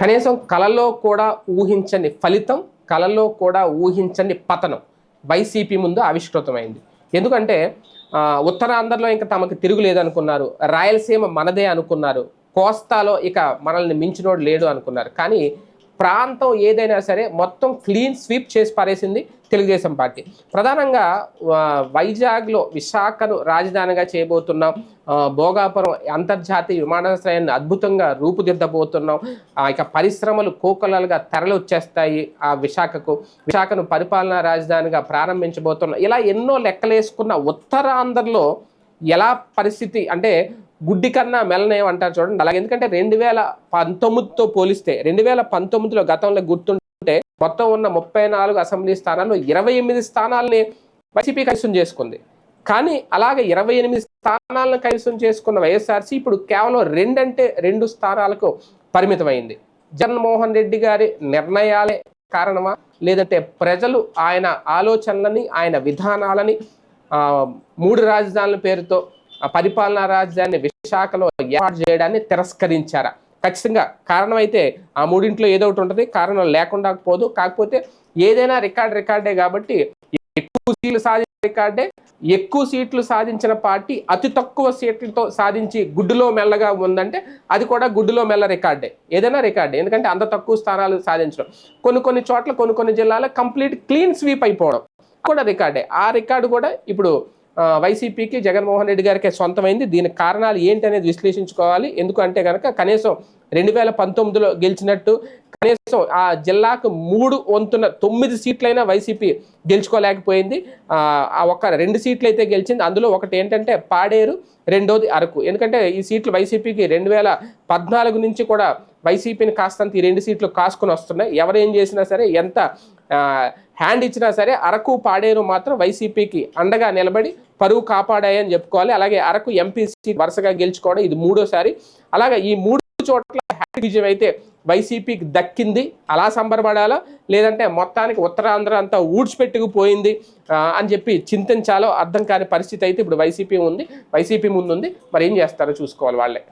కనీసం కలలో కూడా ఊహించని ఫలితం కలలో కూడా ఊహించని పతనం వైసీపీ ముందు ఆవిష్కృతమైంది. ఎందుకంటే ఉత్తరాంధ్రలో ఇంకా తమకు తిరుగులేదనుకున్నారు రాయలసీమ మనదే అనుకున్నారు కోస్తాలో ఇక మనల్ని మించినోడు లేడు అనుకున్నారు. కానీ ప్రాంతం ఏదైనా సరే మొత్తం క్లీన్ స్వీప్ చేసి పారేసింది తెలుగుదేశం పార్టీ. ప్రధానంగా వైజాగ్లో విశాఖను రాజధానిగా చేయబోతున్నాం భోగాపురం అంతర్జాతీయ విమానాశ్రయాన్ని అద్భుతంగా రూపుదిద్దబోతున్నాం. ఆ, ఇక పరిశ్రమలు కోకొల్లలుగా తరలి వచ్చేస్తాయి ఆ విశాఖకు. విశాఖను పరిపాలనా రాజధానిగా ప్రారంభించబోతున్నాం ఇలా ఎన్నో లెక్కలేసుకున్న ఉత్తరాంధ్రలో ఎలా పరిస్థితి అంటే గుడ్డి కన్నా మెలనేమంటారు అంటారు చూడండి. అలాగే ఎందుకంటే రెండు వేల పంతొమ్మిదితో పోలిస్తే రెండు వేల పంతొమ్మిదిలో గతంలో గుర్తుంటే మొత్తం ఉన్న ముప్పై నాలుగు అసెంబ్లీ స్థానాల్లో ఇరవై ఎనిమిది స్థానాలని వైసీపీ కైసం చేసుకుంది. కానీ అలాగే ఇరవై ఎనిమిది స్థానాలను కైసం చేసుకున్న వైఎస్ఆర్సీ ఇప్పుడు కేవలం రెండంటే రెండు స్థానాలకు పరిమితమైంది. జగన్మోహన్ రెడ్డి గారి నిర్ణయాలే కారణమా? లేదంటే ప్రజలు ఆయన ఆలోచనలని ఆయన విధానాలని మూడు రాజధానుల పేరుతో పరిపాలనా రాజధాని విశాఖలో ఏర్పాటు చేయడాన్ని తిరస్కరించారా. ఖచ్చితంగా కారణం అయితే ఆ మూడింట్లో ఏదో ఒకటి ఉంటుంది. కారణం లేకుండా పోదు. కాకపోతే ఏదైనా రికార్డ్ రికార్డే కాబట్టి ఎక్కువ సీట్లు సాధించిన రికార్డే ఎక్కువ సీట్లు సాధించిన పార్టీ అతి తక్కువ సీట్లతో సాధించి గుడ్డులో మెల్లగా ఉందంటే అది కూడా గుడ్డులో మెల్ల రికార్డే. ఏదైనా రికార్డే. ఎందుకంటే అంత తక్కువ స్థానాలు సాధించడం. కొన్ని కొన్ని చోట్ల కొన్ని కొన్ని జిల్లాలో కంప్లీట్ క్లీన్ స్వీప్ అయిపోవడం కూడా రికార్డే. ఆ రికార్డు కూడా ఇప్పుడు వైసీపీకి జగన్మోహన్ రెడ్డి గారికి సొంతమైంది. దీనికి కారణాలు ఏంటి అనేది విశ్లేషించుకోవాలి. ఎందుకంటే కనుక కనీసం రెండు వేల పంతొమ్మిదిలో గెలిచినట్టు కనీసం ఆ జిల్లాకు మూడు వంతున తొమ్మిది సీట్లైనా వైసీపీ గెలుచుకోలేకపోయింది. ఆ ఒక్క రెండు సీట్లు అయితే గెలిచింది. అందులో ఒకటి ఏంటంటే పాడేరు రెండోది అరకు. ఎందుకంటే ఈ సీట్లు వైసీపీకి రెండు వేల పద్నాలుగు నుంచి కూడా వైసీపీని కాస్తంత ఈ రెండు సీట్లు కాసుకొని వస్తున్నాయి. ఎవరు ఏం చేసినా సరే ఎంత హ్యాండ్ ఇచ్చినా సరే అరకు పాడేరు మాత్రం వైసీపీకి అండగా నిలబడి పరువు కాపాడాయని చెప్పుకోవాలి. అలాగే అరకు ఎంపీ సీట్ వరుసగా గెలుచుకోవడం ఇది మూడోసారి. అలాగే ఈ మూడు చోట్ల హ్యాండ్ విజయం అయితే వైసీపీకి దక్కింది. అలా సంబరపడాలో? లేదంటే మొత్తానికి ఉత్తరాంధ్ర అంతా ఊడ్చిపెట్టుకుపోయింది అని చెప్పి చింతించాలో అర్థం కాని పరిస్థితి అయితే ఇప్పుడు వైసీపీ ఉంది. వైసీపీ ముందు ఉంది మరి ఏం చేస్తారో చూసుకోవాలి వాళ్ళే.